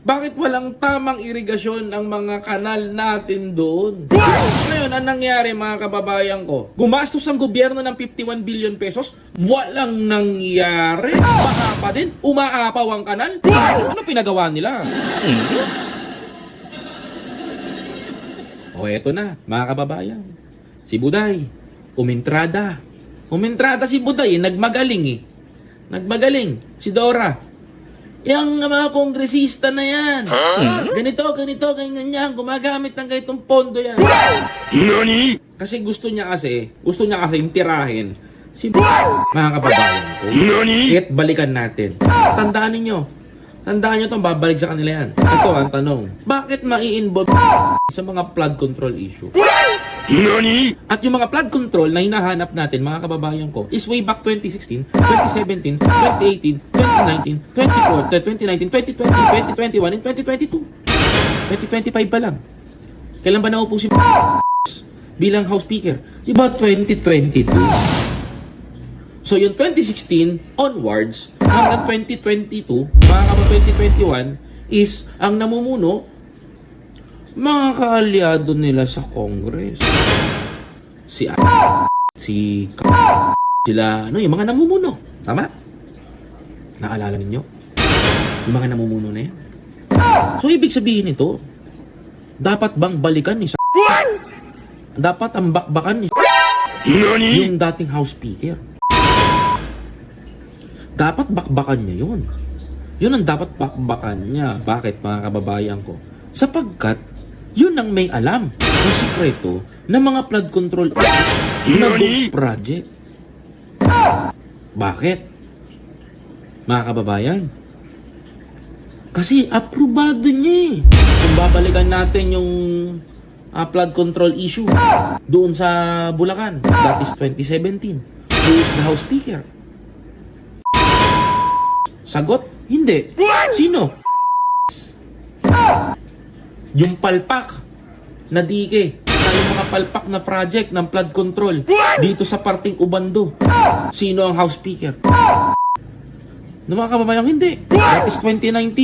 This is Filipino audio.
Bakit walang tamang irigasyon ang mga kanal natin doon? Ngayon, ang nangyari mga kababayan ko, gumastos ang gobyerno ng 51 billion pesos, walang nangyari. Baka pa din, umaapaw ang kanal. Ano pinagawa nila? O eto na, mga kababayan. Si Buday, umintrada. Umintrada si Buday, nagmagaling eh. Nagmagaling. Si Dora, Yang mga kongresista na yan. Ganito, ganito, ganyan yan. Gumagamit ng ganitong pondo yan. NANI? Kasi gusto niya kasi, gusto niya kasi tirahin si mga kababayan ko. NANI? Kahit balikan natin. Tandaan ninyo. Tandaan nyo itong babalik sa kanila yan. Ito ang tanong. Bakit mai-involve sa mga flood control issue? NANI? At yung mga flood control na hinahanap natin, mga kababayan ko, is way back 2016, 2017, 2018, 2019, 2020, 2019, 2020, 2021, and 2022. 2025 pa lang. Kailan ba naupo si bilang House Speaker? Diba 2022? So yung 2016 onwards hanggang 2022, mga kaba 2021, is ang namumuno mga kaalyado nila sa Congress. Si A- si K- sila ano yung mga namumuno. Tama? Naalala ninyo? Yung mga namumuno na yan. So ibig sabihin nito, dapat bang balikan ni Dapat ang bakbakan ni NANI? yung dating House Speaker. Dapat bakbakan niya yun. Yun ang dapat bakbakan niya. Bakit mga kababayan ko? Sapagkat yun ang may alam ng sikreto ng mga flood control na ghost project. Bakit? Mga kababayan? Kasi aprobado niya eh. Kung babalikan natin yung ah, flood control issue doon sa Bulacan, that is 2017. Who is the House Speaker? Sagot? Hindi. Sino? Yung palpak na dike na yung mga palpak na project ng flood control dito sa parting Ubando. Sino ang House Speaker? No mga kababayan, hindi. That is 2019.